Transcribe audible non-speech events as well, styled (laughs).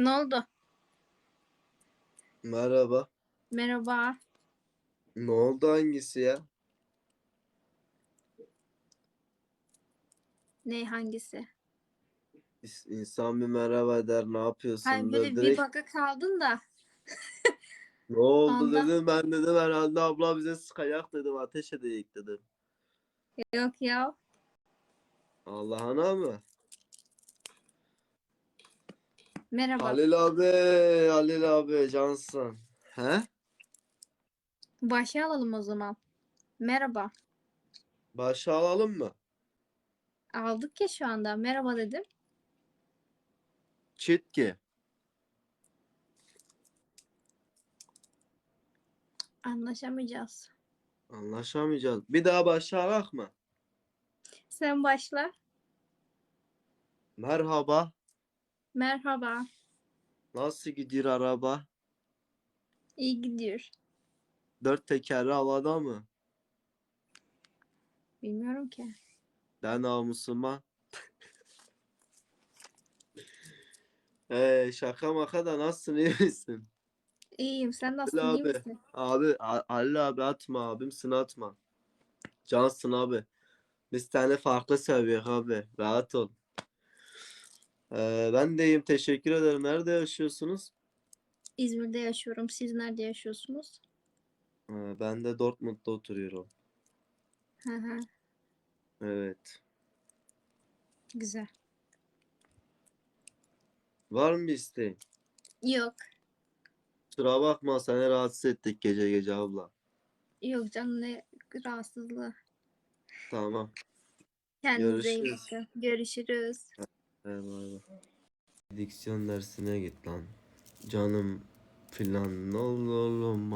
Ne oldu? Merhaba. Merhaba. Ne oldu hangisi ya? Ne hangisi? İs- İnsan bir merhaba der ne yapıyorsun der böyle bir direkt baka kaldın da. ne oldu Ondan- dedim ben dedim herhalde abla bize sıkacak dedim ateş edecek dedim. Yok ya. Allah'ına mı? Merhaba. Halil abi Halil abi cansın. He? Başa alalım o zaman. Merhaba. Başa alalım mı? Aldık ya şu anda. Merhaba dedim. Çit ki. Anlaşamayacağız. Anlaşamayacağız. Bir daha başa alak mı? Sen başla. Merhaba. Merhaba. Nasıl gidiyor araba? İyi gidiyor. Dört tekerli havada mı? Bilmiyorum ki. De namusuma. (laughs) Ee, şaka maka da nasılsın iyi misin? İyiyim. Sen nasılsın? iyi abi. misin? Abi A- Ali abi atma abimsin atma. Cansın abi. Biz tane farklı seviyoruz abi. Rahat ol. Ee, ben de iyiyim teşekkür ederim. Nerede yaşıyorsunuz? İzmir'de yaşıyorum. Siz nerede yaşıyorsunuz? Ee, ben de Dortmund'da oturuyorum. Hı hı. Evet. Güzel. Var mı bir isteğin? Yok. Kusura bakma seni rahatsız ettik gece gece abla. Yok canım ne rahatsızlığı. Tamam. Kendinize iyi Görüşürüz. bakın. Görüşürüz. Eyvallah. Diksiyon dersine git lan. Canım filan ne olur oğlum